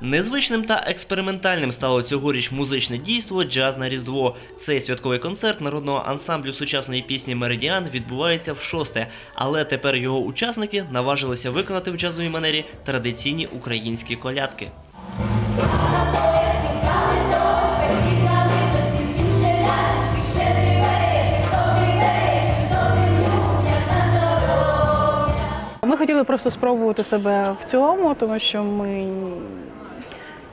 Незвичним та експериментальним стало цьогоріч музичне дійство Джаз на Різдво. Цей святковий концерт народного ансамблю сучасної пісні Меридіан відбувається в шосте, але тепер його учасники наважилися виконати в джазовій манері традиційні українські колядки. Ми хотіли просто спробувати себе в цьому, тому що ми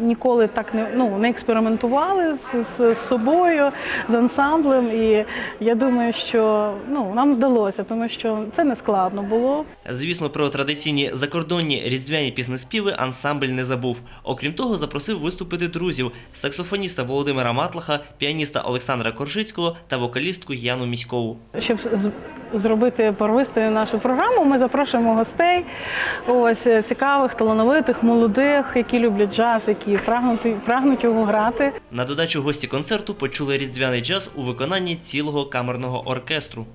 ніколи так не, ну, не експериментували з, з, з собою, з ансамблем. І я думаю, що ну, нам вдалося, тому що це не складно було. Звісно, про традиційні закордонні різдвяні піснеспіви ансамбль не забув. Окрім того, запросив виступити друзів саксофоніста Володимира Матлаха, піаніста Олександра Коржицького та вокалістку Яну Міськову. Щоб зробити порвистою нашу програму, ми запрошуємо гостей, ось е, цікавих, талановитих, молодих, які люблять джаз, які прагнуть, прагнуть його грати. На додачу гості концерту почули різдвяний джаз у виконанні цілого камерного оркестру.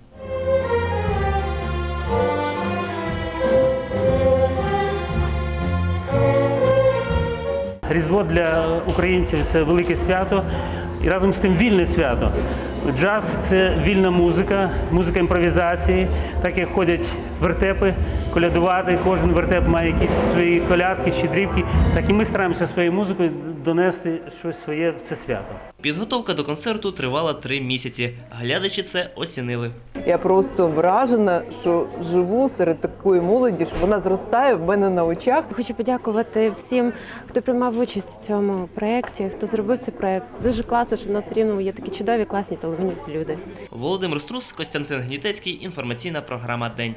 Різдво для українців це велике свято і разом з тим вільне свято. Джаз це вільна музика, музика імпровізації, так як ходять вертепи, колядувати. Кожен вертеп має якісь свої колядки, щедрівки. Так і ми стараємося своєю музикою донести щось своє в це свято. Підготовка до концерту тривала три місяці. Глядачі це оцінили. Я просто вражена, що живу серед такої молоді, що вона зростає в мене на очах. Хочу подякувати всім, хто приймав участь у цьому проєкті, хто зробив цей проєкт. Дуже класно, що в нас в Рівному є такі чудові, класні талановиті люди. Володимир Струс, Костянтин Гнітецький. Інформаційна програма День.